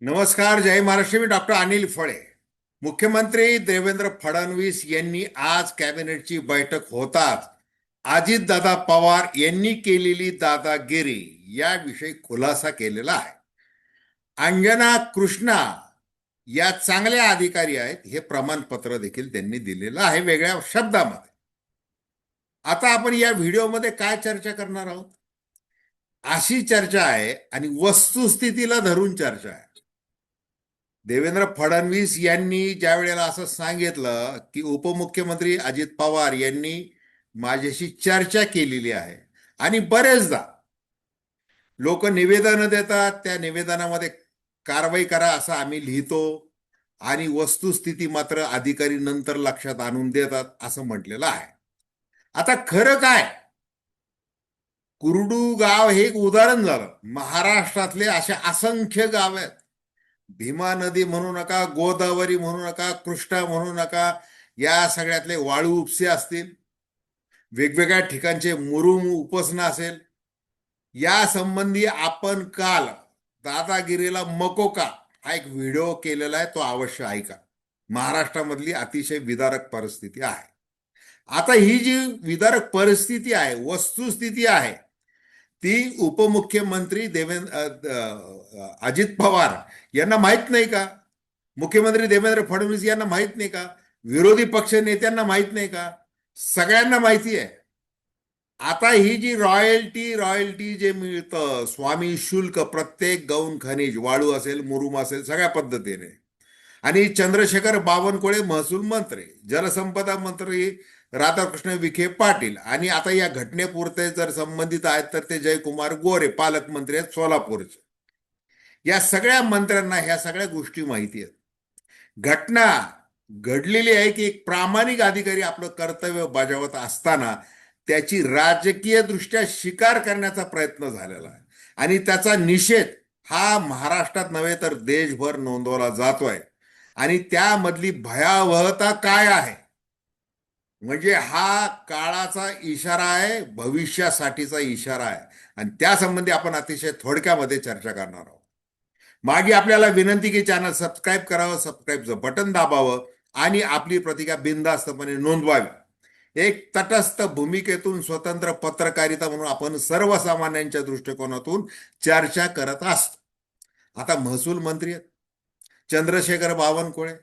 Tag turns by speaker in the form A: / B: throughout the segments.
A: नमस्कार जय महाराष्ट्र मी डॉक्टर अनिल फळे. मुख्यमंत्री देवेंद्र फडणवीस यांनी आज कॅबिनेटची बैठक होताच अजितदादा पवार यांनी केलेली दादागिरी याविषयी खुलासा केलेला आहे. अंजना कृष्णा या चांगल्या अधिकारी आहेत हे प्रमाणपत्र देखील त्यांनी दिलेलं आहे वेगळ्या शब्दामध्ये. आता आपण या व्हिडिओमध्ये काय चर्चा करणार आहोत? अशी चर्चा आहे आणि वस्तुस्थितीला धरून चर्चा आहे. देवेंद्र फडणवीस यांनी ज्या वेळेला असं सांगितलं की उपमुख्यमंत्री अजित पवार यांनी माझ्याशी चर्चा केलेली आहे. आणि बरेचदा लोक निवेदनं देतात त्या निवेदनामध्ये कारवाई करा असं आम्ही लिहितो आणि वस्तुस्थिती मात्र अधिकारी नंतर लक्षात आणून देतात असं म्हटलेलं आहे. आता खरं काय? कुरडू गाव हे एक उदाहरण झालं. महाराष्ट्रातले असे असंख्य गाव आहेत. भीमा नदी म्हणू नका गोदावरी म्हणू नका कृष्णा म्हणू नका या सगळ्यातले वाळू उपसे असतील वेगवेगळ्या ठिकाणचे मुरुम उपासना असेल या संबंधी आपण काल दादागिरीला मकोका हा एक व्हिडिओ केलेला आहे तो अवश्य ऐका. महाराष्ट्रामधली अतिशय विदारक परिस्थिती आहे. आता ही जी विदारक परिस्थिती आहे वस्तुस्थिती आहे ती उपमुख्यमंत्री देवेंद्र अजित पवार यांना माहीत नाही का? मुख्यमंत्री देवेंद्र फडणवीस यांना माहीत नाही का? विरोधी पक्ष नेत्यांना माहीत नाही का? सगळ्यांना माहिती आहे. आता ही जी रॉयल्टी रॉयल्टी जे मिळतं स्वामी शुल्क प्रत्येक गौण खनिज वाळू असेल मुरुम असेल सगळ्या पद्धतीने. आणि चंद्रशेखर बावनकुळे महसूल मंत्री जलसंपदा मंत्री राधाकृष्ण विखे पाटील. आणि आता या घटनेपुरते जर संबंधित आहेत तर ते जयकुमार गोरे पालकमंत्री आहेत सोलापूरचे. या सगळ्या मंत्र्यांना ह्या सगळ्या गोष्टी माहिती आहेत. घटना घडलेली आहे की एक प्रामाणिक अधिकारी आपलं कर्तव्य बजावत असताना त्याची राजकीय दृष्ट्या शिकार करण्याचा प्रयत्न झालेला आहे. आणि त्याचा निषेध हा महाराष्ट्रात नव्हे तर देशभर नोंदवला जातोय. आणि त्यामधली भयावहता काय आहे? म्हणजे हा काळाचा इशारा आहे भविष्यासाठीचा इशारा आहे. आणि त्यासंबंधी आपण अतिशय थोडक्यामध्ये चर्चा करणार आहोत. मागे आपल्याला विनंती की चॅनल सबस्क्राईब करावं सबस्क्राईबचं बटन दाबावं आणि आपली प्रतिका बिनधास्तपणे नोंदवावी. एक तटस्थ भूमिकेतून स्वतंत्र पत्रकारिता म्हणून आपण सर्वसामान्यांच्या दृष्टिकोनातून चर्चा करत असतो. आता महसूल मंत्री आहेत. चंद्रशेखर बावनकुळे.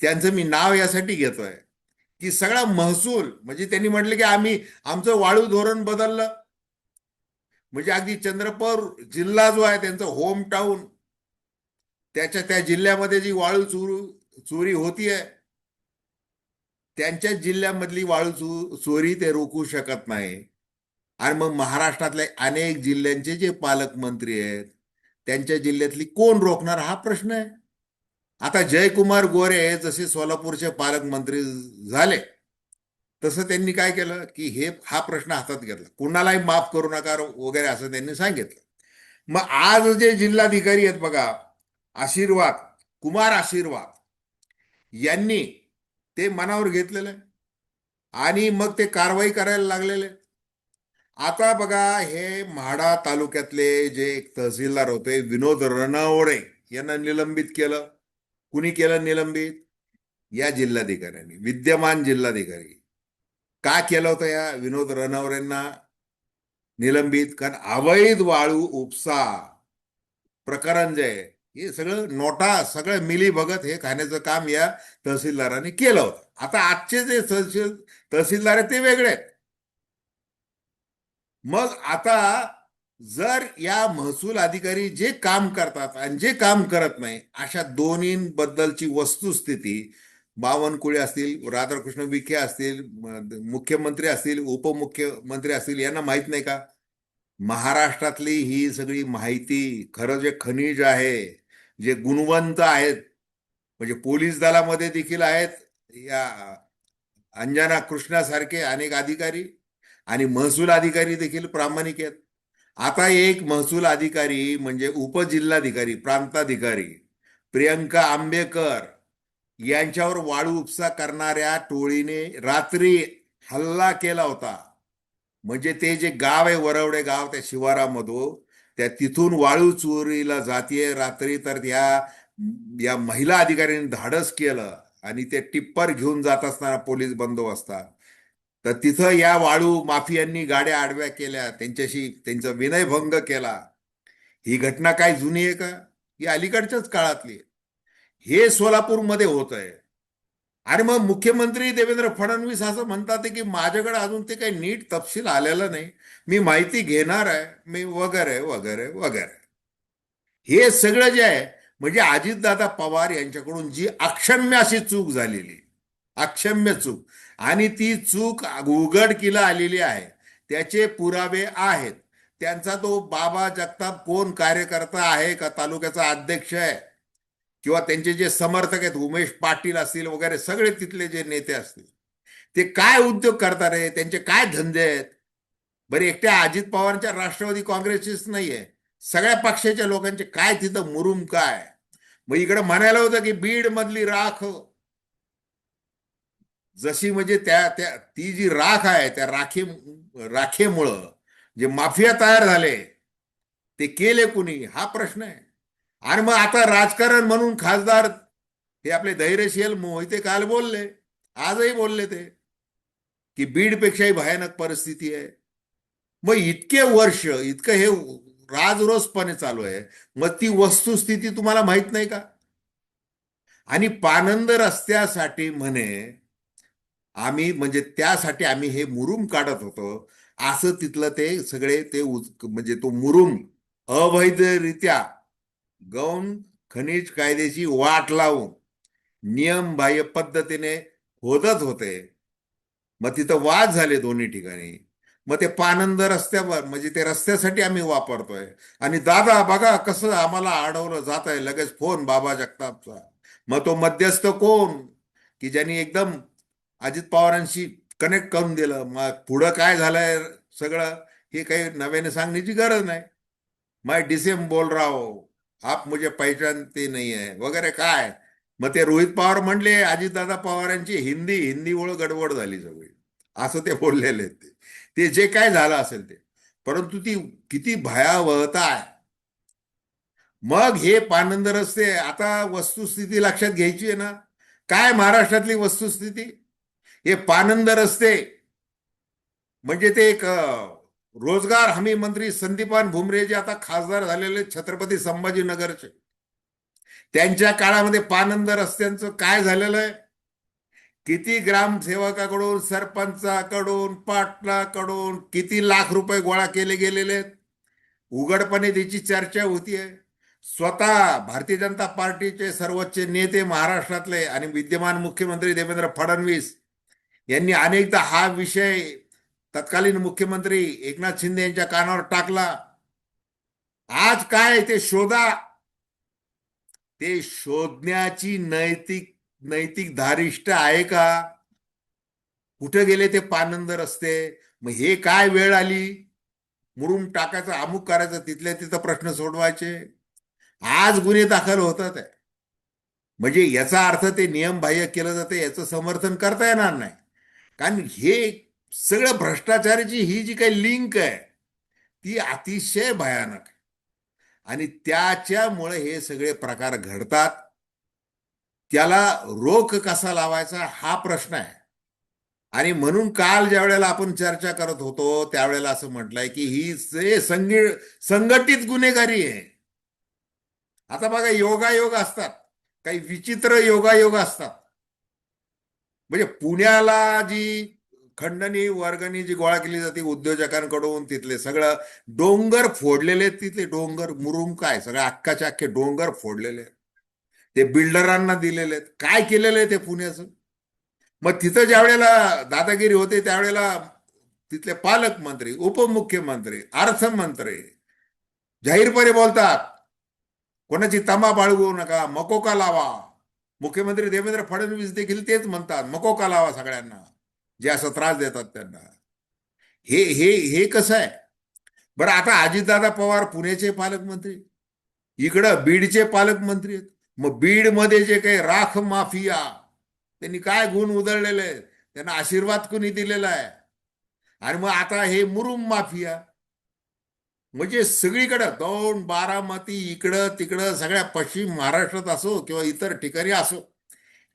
A: त्यांचं मी नाव यासाठी घेतोय. की सगळा महसूल म्हणजे त्यांनी म्हटलं की आम्ही आमचं वाळू धोरण बदललं. म्हणजे अगदी चंद्रपूर जिल्हा जो आहे त्यांचं होम टाऊन त्याच्या त्या जिल्ह्यामध्ये जी वाळू चोरू चोरी होतीये त्यांच्या जिल्ह्यामधली वाळू चोरी ते रोखू शकत नाही. आणि मग महाराष्ट्रातल्या अनेक जिल्ह्यांचे जे पालकमंत्री आहेत त्यांच्या जिल्ह्यातली कोण रोखणार हा प्रश्न आहे. आता जयकुमार गोरे जसे सोलापूरचे पालकमंत्री झाले तसं त्यांनी काय केलं की हे हा प्रश्न हातात घेतला. कुणालाही माफ करू नका वगैरे असं त्यांनी सांगितलं. मग आज जे जिल्हाधिकारी आहेत बघा आशीर्वाद कुमार आशीर्वाद यांनी ते मनावर घेतलेलं आहे. आणि मग ते कारवाई करायला लागलेले आता बघा हे म्हाडा तालुक्यातले जे एक तहसीलदार होते विनोद रणवडे यांना निलंबित केलं. कुणी केलं निलंबित? या जिल्हाधिकाऱ्यांनी विद्यमान जिल्हाधिकारी. का केलं होतं या? विनोद रणवरेंना निलंबित कारण अवैध वाळू उपसा प्रकरण जे आहे हे सगळं नोटा सगळं मिली बघत हे खाण्याचं काम या तहसीलदारांनी केलं होतं. आता आजचे जे तहसील तहसीलदार आहेत ते वेगळे आहेत. मग आता जर या महसूल अधिकारी जे काम करतात आणि जे काम करत नाही अशा दोन्हीबद्दलची वस्तुस्थिती बावनकुळे असतील राधाकृष्ण विखे असतील मुख्यमंत्री असतील उपमुख्यमंत्री असतील यांना माहीत नाही का? महाराष्ट्रातली ही सगळी माहिती खरं जे खनिज आहे जे गुणवंत आहेत म्हणजे पोलीस दलामध्ये देखील आहेत या अंजना कृष्णासारखे अनेक अधिकारी आणि महसूल अधिकारी देखील प्रामाणिक आहेत. आता एक महसूल अधिकारी म्हणजे उपजिल्हाधिकारी प्रांताधिकारी प्रियंका आंबेकर यांच्यावर वाळू उपसा करणाऱ्या टोळीने रात्री हल्ला केला होता. म्हणजे ते जे गाव आहे वरवडे गाव त्या शिवारामधून त्या तिथून वाळू चोरीला जातीये. रात्री तर त्या या महिला अधिकाऱ्यांनी धाडस केलं आणि ते टिप्पर घेऊन जात असताना पोलीस बंदोबस्तात तर तिथं या वाळू माफियांनी गाड्या आडव्या केल्या त्यांच्याशी त्यांचा विनयभंग केला. ही घटना काय जुनी आहे का? ही अलीकडच्याच काळातली आहे. हे सोलापूरमध्ये होत आहे आणि मग मुख्यमंत्री देवेंद्र फडणवीस असं म्हणतात की माझ्याकडे अजून ते काही नीट तपशील आलेलं नाही. मी माहिती घेणार आहे. मी वगैरे वगैरे वगैरे. हे सगळं जे आहे म्हणजे अजितदादा पवार यांच्याकडून जी अक्षम्य अशी चूक झालेली अक्षम्य चूक. आणि ती चूक उघडकीला आलेली आहे. त्याचे पुरावे आहेत. त्यांचा तो बाबा जगताप कोण कार्यकर्ता आहे का तालुक्याचा अध्यक्ष आहे? किंवा त्यांचे जे समर्थक आहेत उमेश पाटील असतील वगैरे सगळे तिथले जे नेते असतील ते काय उद्योग करतात रे? त्यांचे काय धंदे आहेत? बरे एकट्या अजित पवारांच्या राष्ट्रवादी काँग्रेसचीच नाहीये. सगळ्या पक्षाच्या लोकांचे काय तिथं मुरुम काय? मग इकडे म्हणायला होतं की बीड मधली राख जशी म्हणजे त्या त्या ती जी राख आहे त्या राखे राखेमुळं जे माफिया तयार झाले ते केले कुणी? हा प्रश्न आहे. आणि मग आता राजकारण म्हणून खासदार हे आपले धैर्यशील मोहिते काल बोलले आजही बोलले ते की बीडपेक्षाही भयानक परिस्थिती आहे. मग इतके वर्ष इतकं हे राजरोसपणे चालू आहे. मग ती वस्तुस्थिती तुम्हाला माहीत नाही का? आणि पानंद रस्त्यासाठी म्हणे आम्ही म्हणजे त्यासाठी आम्ही हे मुरुम काढत होतो. असं तिथलं ते सगळे ते म्हणजे तो मुरुम अवैधरित्या गौण खनिज कायद्याची वाट लावून नियमबाह्य पद्धतीने होतच होते. मग तिथं वाद झाले दोन्ही ठिकाणी. मग ते पानंद रस्त्यावर म्हणजे ते रस्त्यासाठी आम्ही वापरतोय. आणि दादा बघा कसं आम्हाला अडवलं जात आहे लगेच फोन बाबा जगतापचा. मग तो मध्यस्थ कोण? की ज्यांनी एकदम अजित पवारांशी कनेक्ट करून दिलं. मग पुढं काय झालंय सगळं हे काही नव्याने सांगण्याची गरज नाही. माय डिसेम बोल राहो आप मुझे पहचानते नाही आहे वगैरे काय? मग ते रोहित पवार म्हणले अजितदादा पवारांची हिंदी हिंदी ओळ गडबड झाली सगळी. असं ते बोललेले ते. ते जे काय झालं असेल ते. परंतु ती किती भयावहता आहे. मग हे पानंद रस्ते आता वस्तुस्थिती लक्षात घ्यायची आहे ना. काय महाराष्ट्रातली वस्तुस्थिती? हे पानंद रस्ते. म्हणजे ते एक रोजगार हमी मंत्री संदीपान भुमरे जे आता खासदार झालेले छत्रपती संभाजीनगरचे. त्यांच्या काळामध्ये पानंद रस्त्यांचं काय झालेलं आहे? किती ग्रामसेवकाकडून सरपंचाकडून पाटलाकडून किती लाख रुपये गोळा केले गेलेले आहेत? उघडपणे त्याची चर्चा होतीये स्वतः भारतीय जनता पार्टीचे सर्वोच्च नेते महाराष्ट्रातले आणि विद्यमान मुख्यमंत्री देवेंद्र फडणवीस यांनी अनेकदा हा विषय तत्कालीन मुख्यमंत्री एकनाथ शिंदे यांच्या कानावर टाकला. आज काय ते शोधा. ते शोधण्याची नैतिक नैतिक धारिष्ट आहे का? कुठे गेले ते पानंद रस्ते? मग हे काय वेळ आली? मुरुम टाकायचं अमुक करायचं तिथल्या तिथं प्रश्न सोडवायचे. आज गुन्हे दाखल होतात म्हणजे याचा अर्थ ते नियमबाह्य केलं जातं याचं समर्थन करता येणार नाही. कारण हे सगळं भ्रष्टाचाराची ही जी काही लिंक आहे ती अतिशय भयानक आहे. आणि त्याच्यामुळे हे सगळे प्रकार घडतात. त्याला रोख कसा लावायचा हा प्रश्न आहे. आणि म्हणून काल ज्या वेळेला आपण चर्चा करत होतो त्यावेळेला असं म्हटलंय की ही संगी संघटित गुन्हेगारी आहे. आता बघा योगायोग असतात. काही विचित्र योगायोग असतात. म्हणजे पुण्याला जी खंडणी वर्गणी जी गोळा केली जाते उद्योजकांकडून तिथले सगळं डोंगर फोडलेले आहेत तिथले डोंगर मुरुम काय? सगळं अख्खाचे अख्खे डोंगर फोडलेले आहेत. ते बिल्डरांना दिलेले आहेत. काय केलेलं आहे ते पुण्याचं? मग तिथं ज्या वेळेला दादागिरी होते त्यावेळेला तिथले पालकमंत्री उपमुख्यमंत्री अर्थमंत्री जाहीरपणे बोलतात कोणाची तमा बाळगू नका मकोका लावा? मुख्यमंत्री देवेंद्र फडणवीस देखील तेच म्हणतात. मको कालावा सगळ्यांना. जे असं त्रास देतात त्यांना. हे हे हे कसं आहे? बरं आता अजितदादा पवार पुण्याचे पालकमंत्री. इकडं बीडचे पालकमंत्री आहेत. मग बीडमध्ये जे काही राख माफिया त्यांनी काय गुण उधळलेले आहेत? त्यांना आशीर्वाद कुणी दिलेला आहे? आणि मग आता हे मुरुम माफिया म्हणजे सगळीकडं दोन बारामती इकडं तिकडं सगळ्या पश्चिम महाराष्ट्रात असो किंवा इतर ठिकाणी असो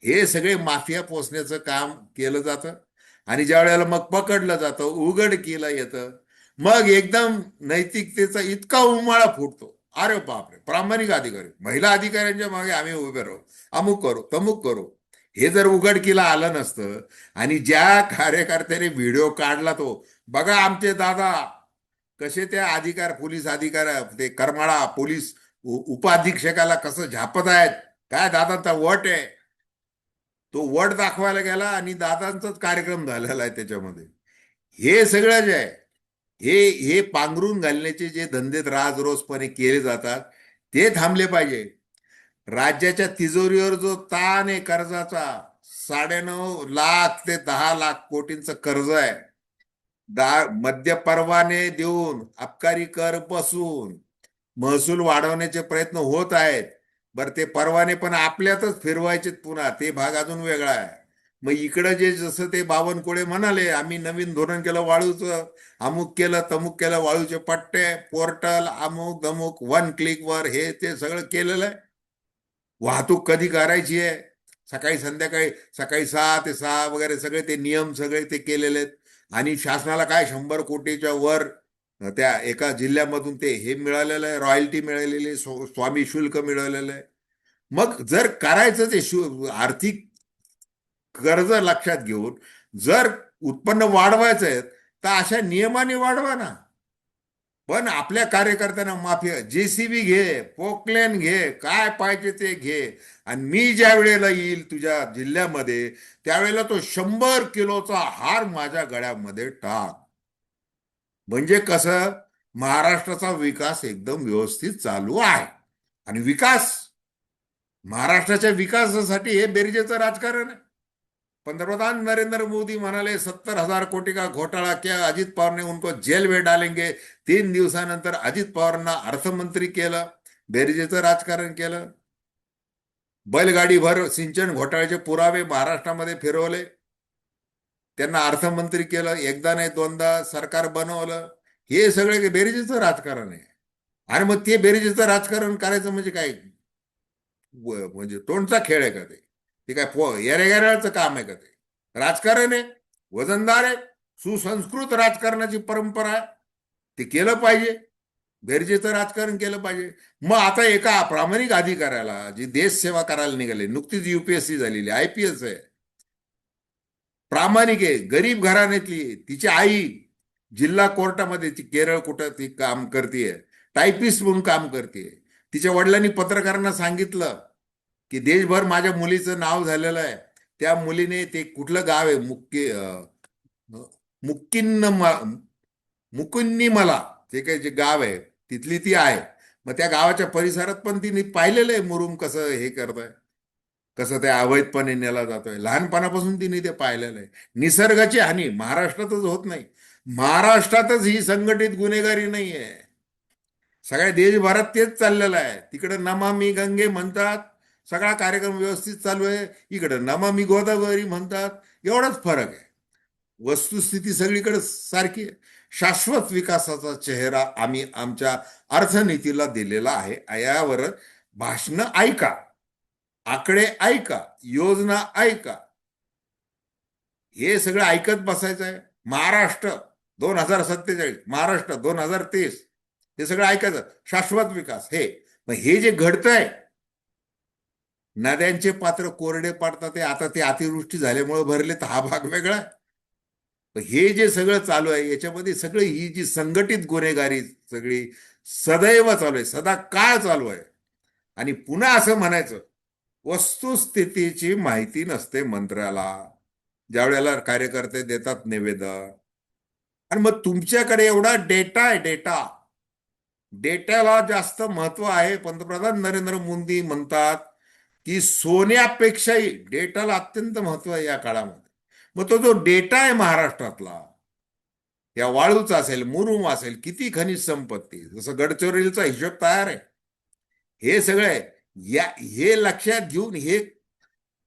A: हे सगळे माफिया पोचण्याचं काम केलं जातं. आणि ज्या वेळेला मग पकडलं जातं उघड केलं येतं मग एकदम नैतिकतेचा इतका उमाळा फुटतो. अरे बापरे! प्रामाणिक अधिकारी महिला अधिकाऱ्यांच्या मागे आम्ही उभे राहू अमुक करू तमुक करू. हे जर उघडकीला आलं नसतं आणि ज्या कार्यकर्त्याने व्हिडिओ काढला तो बघा आमचे दादा कसे त्या अधिकार पोलीस अधिकार ते करमाळा पोलीस उपाधीक्षकाला कसं झापत आहेत? काय दादांचा वट आहे? तो वट दाखवायला गेला आणि दादांचाच कार्यक्रम झालेला आहे त्याच्यामध्ये. हे सगळं जे आहे हे हे पांघरून घालण्याचे जे धंदे राजरोसपणे केले जातात ते थांबले पाहिजे. राज्याच्या तिजोरीवर जो ताण आहे कर्जाचा साडेनऊ लाख ते दहा लाख कोटींचं कर्ज आहे. दा मद्य परवाने देऊन अबकारी कर बसून. महसूल वाढवण्याचे प्रयत्न होत आहेत. बरं ते परवाने पण आपल्यातच फिरवायचे पुन्हा. ते भाग अजून वेगळा आहे. मग इकडं जे जसं ते बावनकुळे म्हणाले आम्ही नवीन धोरण केलं वाळूचं. अमुक केलं तमुक केलं वाळूचे पट्टे पोर्टल अमुक दमुक वन क्लिक वर हे ते सगळं केलेलं आहे. वाहतूक कधी करायची आहे? सकाळी संध्याकाळी सकाळी सहा ते सहा वगैरे सगळे ते नियम सगळे ते केलेले आहेत. आणि शासनाला काय शंभर कोटीच्या वर त्या एका जिल्ह्यामधून ते हे मिळालेलं आहे रॉयल्टी मिळालेली आहे, स्व- स्वामी शुल्क मिळालेलं आहे. मग जर करायचं ते शु आर्थिक कर्ज लक्षात घेऊन जर उत्पन्न वाढवायचं आहे तर अशा नियमाने वाढवा ना. पण आपल्या कार्यकर्त्यांना माफी जेसीबी घे पोकलेन घे काय पाहिजे ते घे. आणि मी ज्या वेळेला येईल तुझ्या जिल्ह्यामध्ये त्यावेळेला तो शंभर किलोचा हार माझ्या गळ्यामध्ये टाक. म्हणजे कसं? महाराष्ट्राचा विकास एकदम व्यवस्थित चालू आहे. आणि विकास महाराष्ट्राच्या विकासासाठी हे बेरजेचं राजकारण आहे. पंतप्रधान नरेंद्र मोदी म्हणाले सत्तर हजार कोटी का घोटाळा किया? अजित पवारने उनको जेल में डालेंगे. तीन दिवसानंतर अजित पवारांना अर्थमंत्री केलं बेरजेचं राजकारण केलं. बैलगाडीभर सिंचन घोटाळ्याचे पुरावे महाराष्ट्रामध्ये फिरवले. त्यांना अर्थमंत्री केलं एकदा नाही दोनदा सरकार बनवलं. हे सगळे बेरजेचं राजकारण आहे. आणि मग ते बेरजेचं राजकारण करायचं म्हणजे काय? म्हणजे तोंडचा खेळ आहे का ते? ते काय पो येरेगेराचं काम आहे का ते? राजकारण आहे वजनदार आहे सुसंस्कृत राजकारणाची परंपरा आहे ते केलं पाहिजे. गरजेचं राजकारण केलं पाहिजे. मग आता एका प्रामाणिक अधिकाऱ्याला जी देश सेवा करायला निघाले नुकतीच युपीएससी झालेली आय पी एस आहे. प्रामाणिक आहे गरीब घराण्यातली तिची आई जिल्हा कोर्टामध्ये ती केरळ कुठं ती काम करते टायपिस्ट म्हणून काम करते तिच्या वडिलांनी पत्रकारांना सांगितलं की देशभर माझ्या मुलीचं नाव झालेलं आहे. त्या मुलीने ते कुठलं गाव आहे? मुक्की अं, मुक्किन्न मुकुन्नी मला जे काही जे गाव आहे तिथली ती आहे. मग त्या गावाच्या परिसरात पण तिने पाहिलेलं आहे मुरुम कसं हे करत आहे कसं ते अवैधपणे नेला जातोय. लहानपणापासून तिने ते पाहिलेलं आहे. निसर्गाची हानी महाराष्ट्रातच होत नाही. महाराष्ट्रातच ही संघटित गुन्हेगारी नाही आहे सगळ्या देशभरात तेच चाललेलं आहे. तिकडे नमामी गंगे म्हणतात सगळा कार्यक्रम व्यवस्थित चालू आहे. इकडं नमामी गोदावरी म्हणतात. एवढाच फरक आहे. वस्तुस्थिती सगळीकडे सारखी आहे. शाश्वत विकासाचा चेहरा आम्ही आमच्या अर्थनीतीला दिलेला आहे. यावर भाषणं ऐका. आकडे ऐका. योजना ऐका. हे सगळं ऐकत बसायचं आहे. महाराष्ट्र दोन हजार सत्तेचाळीस महाराष्ट्र दोन हजार तेवीस हे सगळं ऐकायचं. शाश्वत विकास हे. मग हे जे घडतंय नद्यांचे पात्र कोरडे पाडतात ते. आता ते अतिवृष्टी झाल्यामुळे भरले तर हा भाग वेगळा. हे जे सगळं चालू आहे याच्यामध्ये सगळी ही जी संघटित गुन्हेगारी सगळी सदैव चालू आहे. सदा काळ चालू आहे. आणि पुन्हा असं म्हणायचं वस्तुस्थितीची माहिती नसते मंत्र्याला. ज्या वेळेला कार्यकर्ते देतात निवेदन. आणि मग तुमच्याकडे एवढा डेटा आहे डेटा. डेटाला जास्त महत्त्व आहे. पंतप्रधान नरेंद्र मोदी म्हणतात की सोन्यापेक्षाही डेटाला अत्यंत महत्त्व आहे या काळामध्ये. मग तो जो डेटा आहे महाराष्ट्रातला या वाळूचा असेल मुरुम असेल किती खनिज संपत्ती जसं गडचिरोलीचा हिशोब तयार आहे. हे सगळं आहे या हे लक्षात घेऊन हे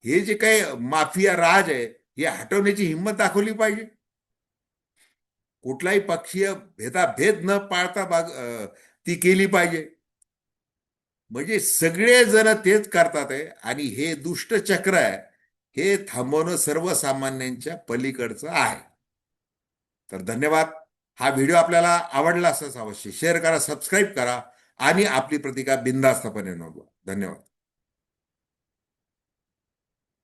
A: हे जे काही माफिया राज आहे हे हटवण्याची हिंमत दाखवली पाहिजे. कुठलाही पक्षीय भेदाभेद न पाळता बाग ती केली पाहिजे. म्हणजे सगळे जण तेच करतात आहे. आणि हे दुष्ट चक्र आहे हे थांबवणं सर्वसामान्यांच्या पलीकडचं आहे. तर धन्यवाद. हा व्हिडिओ आपल्याला आवडला असंच अवश्य शेअर करा सबस्क्राईब करा आणि आपली प्रतिका बिनधास्तपणे नोंदवा. धन्यवाद.